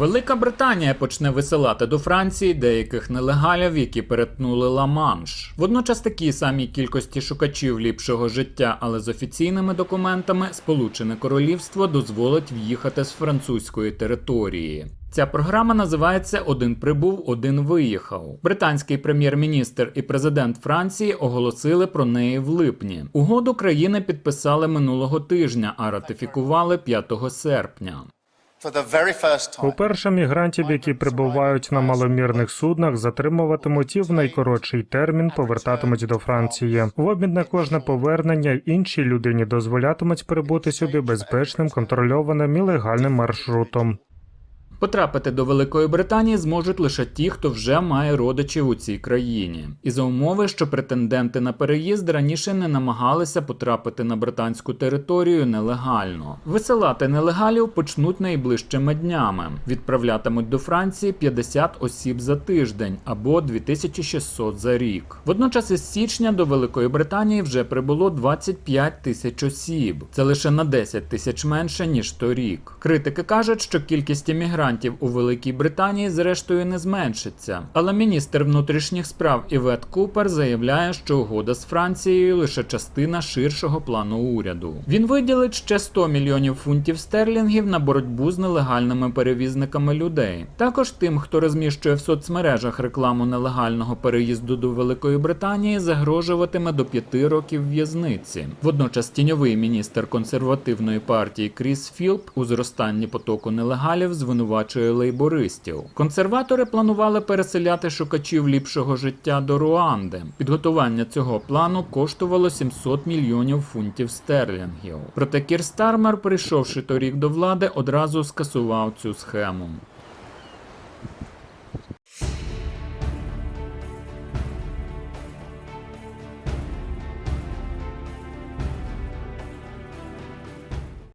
Велика Британія почне висилати до Франції деяких нелегалів, які перетнули Ла-Манш. Водночас такій самій кількості шукачів ліпшого життя, але з офіційними документами Сполучене Королівство дозволить в'їхати з французької території. Ця програма називається Один прибув, один виїхав. Британський прем'єр-міністр і президент Франції оголосили про неї в липні. Угоду країни підписали минулого тижня, а ратифікували 5 серпня. Уперше мігрантів, які прибувають на маломірних суднах, затримуватимуть і в найкоротший термін повертатимуть до Франції. В обмін на кожне повернення іншій людині дозволятимуть прибути сюди безпечним, контрольованим і легальним маршрутом. Потрапити до Великої Британії зможуть лише ті, хто вже має родичів у цій країні, і за умови, що претенденти на переїзд раніше не намагалися потрапити на британську територію нелегально. Висилати нелегалів почнуть найближчими днями. Відправлятимуть до Франції 50 осіб за тиждень або 2600 за рік. Водночас із січня до Великої Британії вже прибуло 25 тисяч осіб. Це лише на 10 тисяч менше ніж торік. Критики кажуть, що кількість іммігрантів у Великій Британії зрештою не зменшиться. Але міністр внутрішніх справ Івет Купер заявляє, що угода з Францією лише частина ширшого плану уряду. Він виділить ще 100 мільйонів фунтів стерлінгів на боротьбу з нелегальними перевізниками людей. Також тим, хто розміщує в соцмережах рекламу нелегального переїзду до Великої Британії, загрожуватиме до 5 років в'язниці. Водночас тіньовий міністр консервативної партії Кріс Філп у зростанні потоку нелегалів звинувачує лейбористів. Консерватори планували переселяти шукачів ліпшого життя до Руанди. Підготування цього плану коштувало 700 мільйонів фунтів стерлінгів. Проте Кір Стармер, прийшовши торік до влади, одразу скасував цю схему.